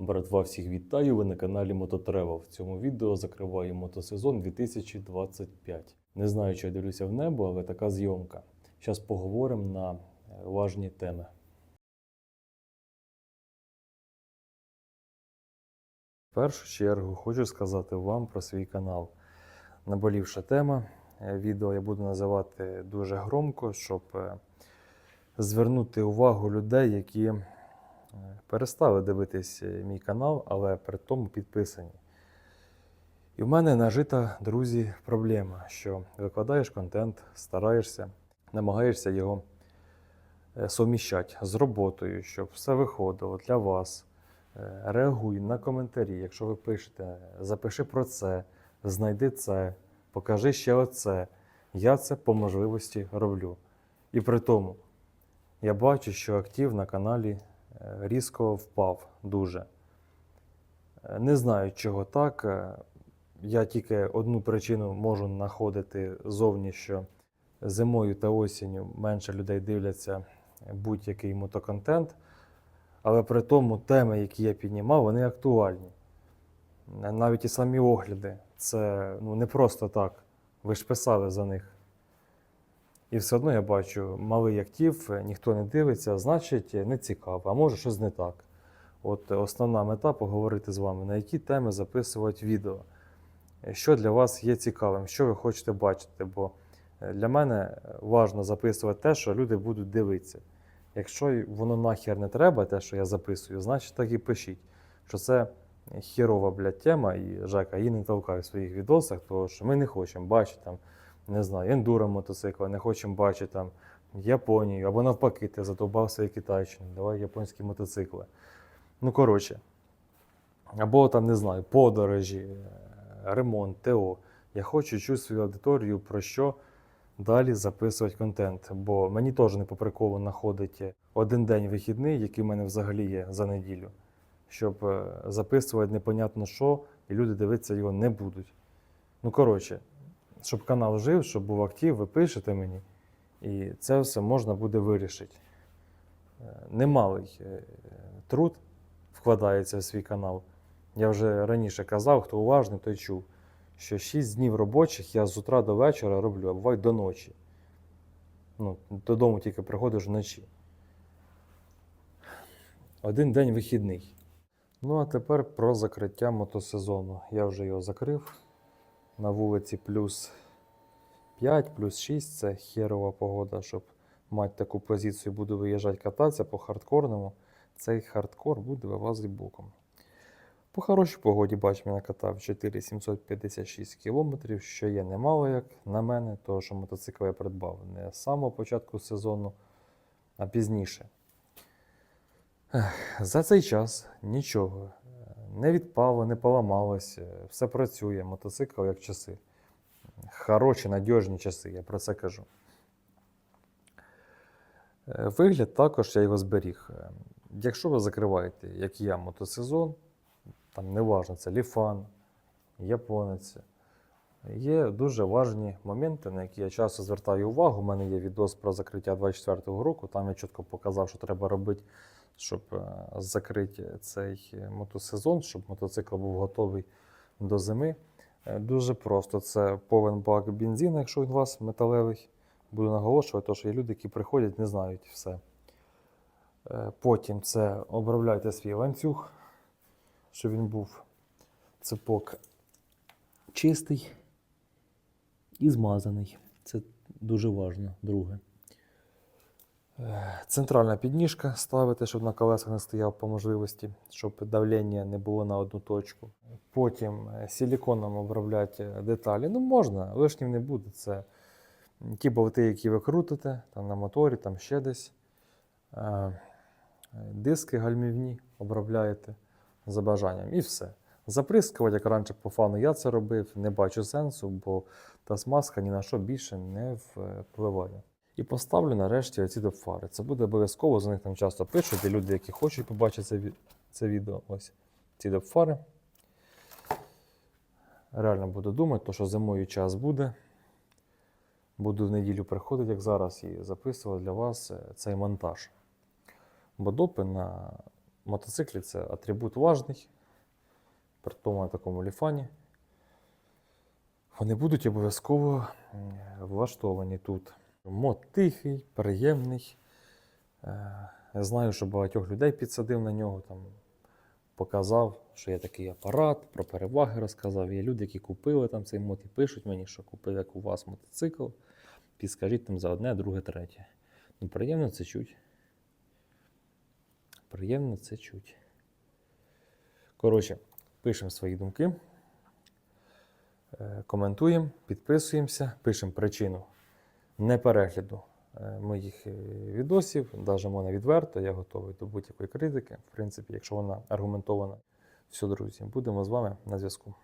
Братва, всіх вітаю! Ви на каналі Мототревел. В цьому відео закриваю мотосезон 2025. Не знаю, чи я дивлюся в небо, але така зйомка. Зараз поговоримо на е, важні теми. В першу чергу хочу сказати вам про свій канал. Наболівша тема. Е, Відео я буду називати дуже громко, щоб е, звернути увагу людей, які перестали дивитись е, мій канал, але при тому підписані. І в мене нажита, друзі, проблема, що викладаєш контент, стараєшся, намагаєшся його е, совміщати з роботою, щоб все виходило для вас. Е, Реагуй на коментарі. Якщо ви пишете, запиши про це, знайди це, покажи ще оце. Я це по можливості роблю. І при тому я бачу, що актив на каналі різко впав дуже. Не знаю, чого так. Я тільки одну причину можу знаходити зовні, що зимою та осінню менше людей дивляться будь-який мотоконтент. Але при тому теми, які я піднімав, вони актуальні. Навіть і самі огляди. Це ну, не просто так. Ви ж писали за них. І все одно я бачу малий актив, е, ніхто не дивиться, значить не цікаво, а може щось не так. От е, основна мета поговорити з вами, на які теми записувати відео. Е, Що для вас є цікавим, що ви хочете бачити. Бо е, для мене важливо записувати те, що люди будуть дивитися. Якщо воно нахер не треба, те, що я записую, значить так і пишіть, що це хірова, блядь, тема, і Жека її не толкає в своїх відосах, тому що ми не хочемо бачити там, не знаю, ендуро мотоцикла, не хочемо бачити там Японію, або навпаки, ти задовбав свої Китайщини, давай японські мотоцикли. Ну, коротше, або там, не знаю, подорожі, е, ремонт, ТО. Я хочу чути свою аудиторію про що далі записувати контент. Бо мені теж не по приколу знаходить один день вихідний, який в мене взагалі є за неділю, щоб е, записувати непонятно що, і люди дивитися його не будуть. Ну, коротше, щоб канал жив, щоб був актив, ви пишете мені, і це все можна буде вирішити. Е, Немалий е, труд вкладається в свій канал. Я вже раніше казав, хто уважний, той чув, що 6 днів робочих я з утра до вечора роблю, а буває до ночі. Ну, додому тільки приходиш вночі. Один день вихідний. Ну, а тепер про закриття мотосезону. Я вже його закрив. На вулиці плюс 5, плюс 6 це херова погода, щоб мати таку позицію, буду виїжджати кататися по хардкорному. Цей хардкор буде вилазити боком. По хорошій погоді, бач, я накатав 4756 кілометрів, що є немало, як на мене, тому що мотоцикл я придбав не з самого початку сезону, а пізніше. За цей час нічого не відпало, не поламалось, е, все працює, мотоцикл як часи. Хороші, надіжні часи, я про це кажу. Е, Вигляд також я його зберіг. Е, Якщо ви закриваєте, як я, мотосезон, там неважно, це ліфан, японець. Є дуже важні моменти, на які я часто звертаю увагу. У мене є відос про закриття 24-го року. Там я чітко показав, що треба робити, щоб е, закрити цей е, мотосезон, щоб мотоцикл був готовий до зими. Е, Дуже просто. Це повен бак бензину, якщо він у вас металевий. Буду наголошувати, тому що є люди, які приходять, не знають все. Потім це обробляйте свій ланцюг, щоб він був цепок чистий і змазаний. Це дуже важливо, друге. Центральна підніжка ставити, щоб на колесах не стояв по можливості, щоб давлення не було на одну точку. Потім е, силіконом обробляти деталі. Ну, можна, лишнім не буде. Це ті болти, які ви крутите там на моторі, там ще десь. Е, Диски гальмівні обробляєте за бажанням і все. Заприскувати, як раніше по фану я це робив, не бачу сенсу, бо та смазка ні на що більше не впливає. І поставлю нарешті оці фари. Це буде обов'язково, за них там часто пишуть, і люди, які хочуть побачити це, це відео. Ось ці фари. Реально буду думати, то що зимою час буде. Буду в неділю приходити, як зараз, і записувати для вас е, цей монтаж. Бо допи на мотоциклі це атрибут важний, при тому на такому ліфані. Вони будуть обов'язково влаштовані тут. Мод тихий, приємний. Е, Я знаю, що багатьох людей підсадив на нього, там, показав, що є такий апарат, про переваги розказав. Є люди, які купили там цей мод і пишуть мені, що купив як у вас мотоцикл. Підскажіть там за одне, друге, третє. Ну, приємно це чуть. Приємно це чуть. Коротше, пишемо свої думки, е, коментуємо, підписуємося, пишемо причину неперегляду перегляду моїх е, відосів. Навіть мене відверто, я готовий до будь-якої критики. В принципі, якщо вона аргументована, все, друзі, будемо з вами на зв'язку.